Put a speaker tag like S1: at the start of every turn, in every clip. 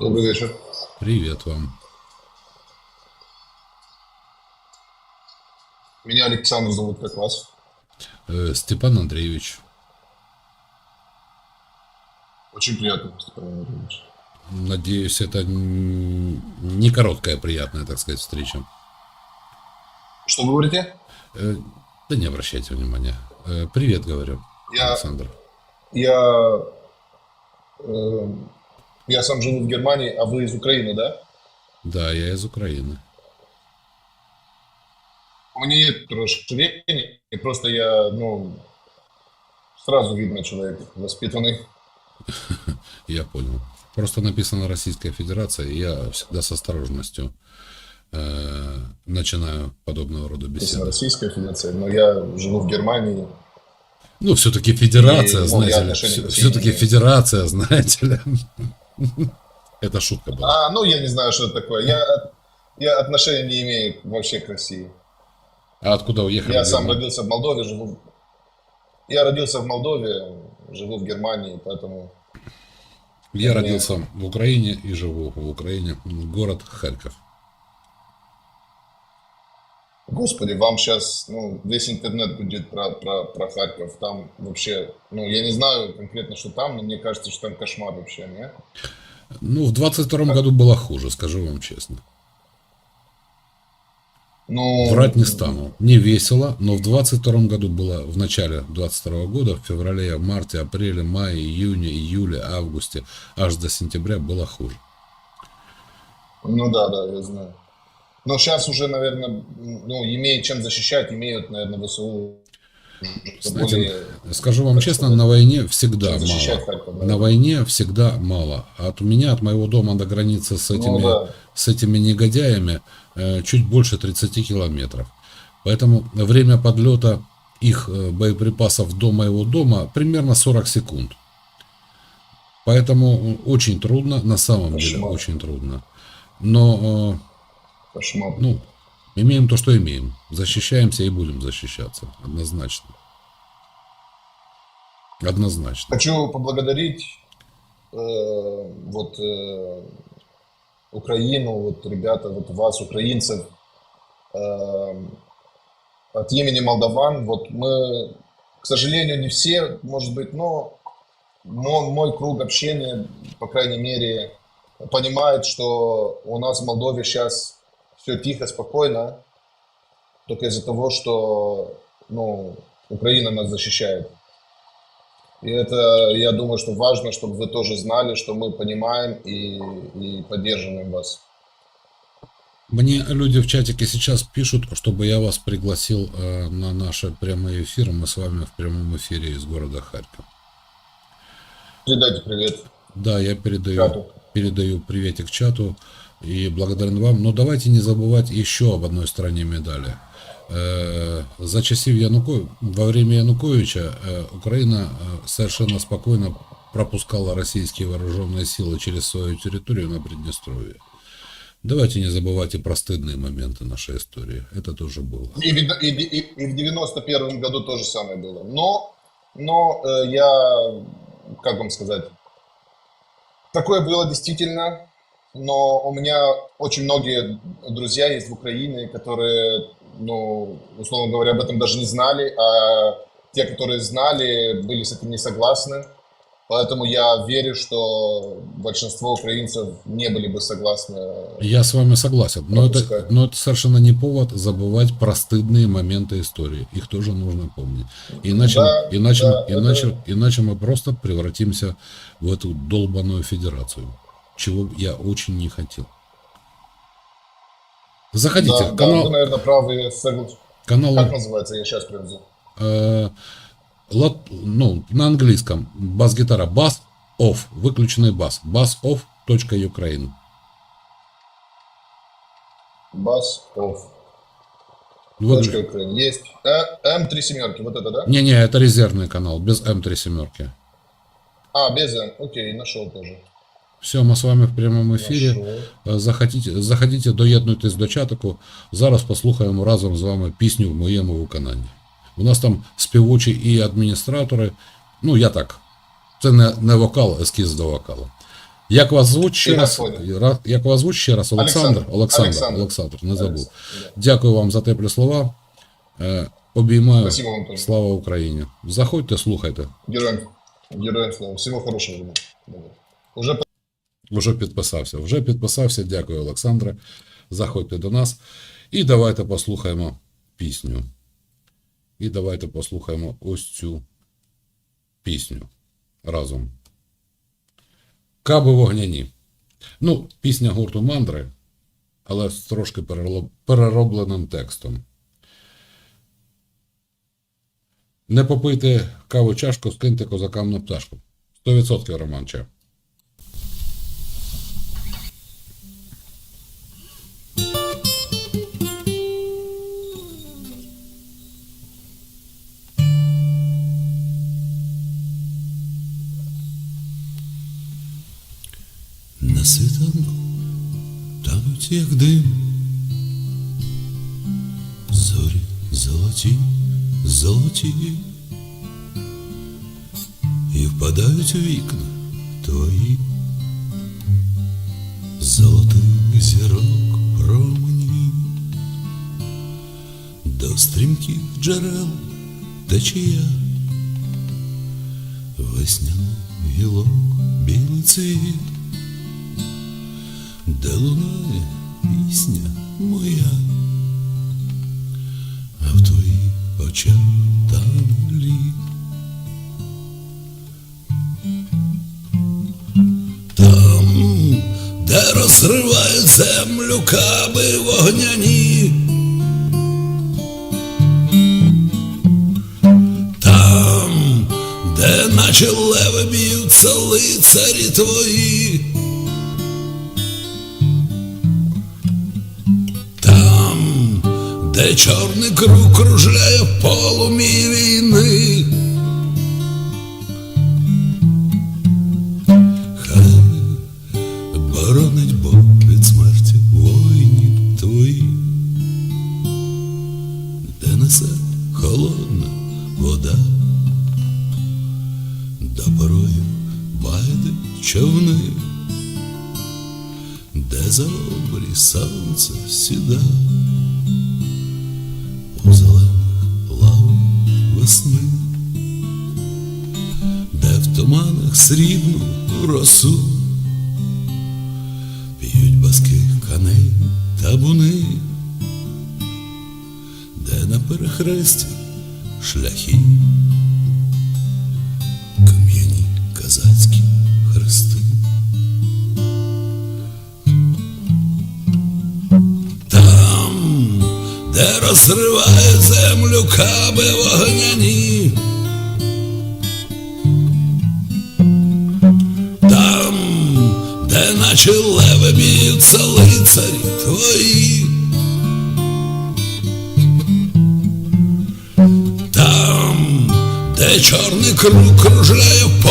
S1: Добрый вечер.
S2: Привет вам.
S1: Меня Александр зовут, как вас?
S2: Э, Степан Андреевич.
S1: Очень приятно, Степан Андреевич.
S2: Надеюсь, это не короткая приятная, так сказать, встреча.
S1: Что вы говорите?
S2: Э, Да не обращайте внимания. Э, Привет, говорю,
S1: Я,
S2: Александр.
S1: я, э, я сам живу в Германии, а вы из Украины, да?
S2: Да, я из Украины.
S1: У меня нет расширений, и просто я, ну, сразу видно человек воспитанный.
S2: Я понял. Просто написано Российская Федерация, и я всегда с осторожностью э, начинаю подобного рода беседы.
S1: Российская Федерация, но я живу в Германии.
S2: Ну, все-таки федерация,
S1: И,
S2: знаете ли. Все-таки федерация, знаете ли. Это шутка была.
S1: А, ну, я не знаю, что это такое. Я, я отношения не имею вообще к России.
S2: А откуда уехали?
S1: Я сам родился в Молдове, живу... Я родился в Молдове, живу в Германии, поэтому...
S2: Я родился в Украине и живу в Украине. Город Харьков.
S1: Господи, вам сейчас, ну, весь интернет будет про, про, про Харьков. Там вообще, ну, я не знаю конкретно, что там, но мне кажется, что там кошмар вообще, не?
S2: Ну, в 22 году было хуже, скажу вам честно.
S1: Ну,
S2: Врать не стану. Не весело, но в 22 году было, в начале 22 года, в феврале, марте, апреле, мае, июне, июле, августе, аж до сентября было хуже.
S1: Ну да, да, я знаю. Но сейчас уже, наверное, ну, имеют чем защищать, имеют, наверное, ВСУ.
S2: Знаете,
S1: более-
S2: Скажу вам честно, на войне всегда мало.
S1: Харьков. да.
S2: На войне всегда мало. От меня, от моего дома до границы с этими,
S1: Ну да.
S2: с этими негодяями э, чуть больше 30 километров. Поэтому время подлета их э, боеприпасов до моего дома примерно 40 секунд. Поэтому очень трудно, на самом деле
S1: Кошмар.
S2: очень трудно. Но,
S1: Кошмар.
S2: ну, имеем то, что имеем. Защищаемся и будем защищаться. Однозначно. Однозначно.
S1: Хочу поблагодарить э, вот э, Украину, вот ребята, вот вас, украинцев, э, от имени молдаван. Вот мы, к сожалению, не все, может быть, но мой, мой круг общения, по крайней мере, понимает, что у нас в Молдове сейчас все тихо, спокойно, только из-за того, что ну, Украина нас защищает. И это, я думаю, что важно, чтобы вы тоже знали, что мы понимаем и, и поддерживаем вас.
S2: Мне люди в чатике сейчас пишут, чтобы я вас пригласил э, на наши прямые эфиры. Мы с вами в прямом эфире из города Харьков.
S1: Передайте привет
S2: Да, я передаю,
S1: чату.
S2: передаю приветик чату и благодарен вам. Но давайте не забывать еще об одной стороне медали. Э, За часів Януко... во время Януковича э, Украина э, совершенно спокойно пропускала российские вооруженные силы через свою территорию на Приднестровье. Давайте не забывать и про стыдные моменты нашей истории. Это тоже было.
S1: И, и, и- и в 91 году то же самое было. Но, но э, я, как вам сказать, такое было действительно, но у меня очень многие друзья есть в Украине, которые, ну, условно говоря, об этом даже не знали, а те, которые знали, были с этим не согласны. Поэтому я верю, что большинство украинцев не были бы согласны.
S2: Я с вами согласен, но это, но это совершенно не повод забывать про стыдные моменты истории. Их тоже нужно помнить. Иначе,
S1: Да,
S2: иначе,
S1: да,
S2: иначе,
S1: это-
S2: иначе мы просто превратимся в эту долбаную федерацию, чего я очень не хотел. Заходите,
S1: Да, да,
S2: канал,
S1: вы, наверное, правы.
S2: канал
S1: Как называется? Я сейчас привезу.
S2: э, лат- ну, на английском бас-гитара, бас off, выключенный бас, bassoff.ukraine.
S1: Бас офф.
S2: Выгля-
S1: Точка Украина. Есть. Э, М3 семерки. Вот это, да?
S2: Не-не, это резервный канал, без М3 семерки.
S1: А, без М. Окей, нашел тоже.
S2: Все, ми з вами в прямому ефірі. Заходіть, заходіть, доєднуйтесь до чатику. Зараз послухаємо разом з вами пісню в моєму виконанні. У нас там співочі і адміністратори. Ну, я так. Це не, не вокал, ескіз до вокалу.
S3: Як вас звуть ще раз? Як вас звуть ще раз? Олександр?
S1: Олександр.
S3: Олександр,
S1: Олександр.
S3: Не забув. Дякую вам за теплі слова. Е, Обіймаю.
S1: Вам.
S3: Слава Україні. Заходьте, слухайте.
S1: Героям, героям слава. Ребят. Давай. Уже
S3: Вже підписався. Вже підписався. Дякую, Олександре. Заходьте до нас. І давайте послухаємо пісню. І давайте послухаємо ось цю пісню разом. Каби вогняні. Ну, пісня гурту мандри, але з трошки переробленим текстом. Не попийте каву чашку, скиньте козакам на пташку. 100% Роман
S2: На світанку тануть, як дим, зорі золоті, золоті, і впадають у вікна твої, золотих зірок промені, до стрімких джерел течія, весняний гілок білий цвіт Де лунає пісня моя, а в твоїх очах там лід. Там, де розривають землю каби вогняні. Там, де наче леви б'ються лицарі твої. де чорний круг кружляє в полумі війни. Хай боронить Бог від смерті воїнів твоїх, де несе холодна вода, до порою байди човни де за обрій сонце сіда весни, де в туманах срібну росу п'ють баски коней табуни, де на перехресті шляхи кам'яні казацькі розриває землю каби вогняні. Там, де наче леви б'ються лицарі твої. Там, де чорний круг кружляє в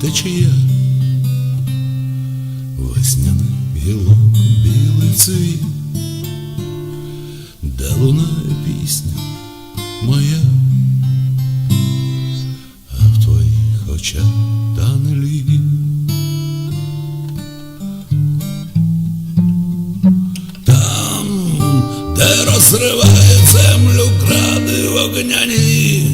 S2: течія, весняний гілок білий цвіт де лунає пісня моя, а в твоїх очах тане лід. Там, де розриває землю кради вогняні.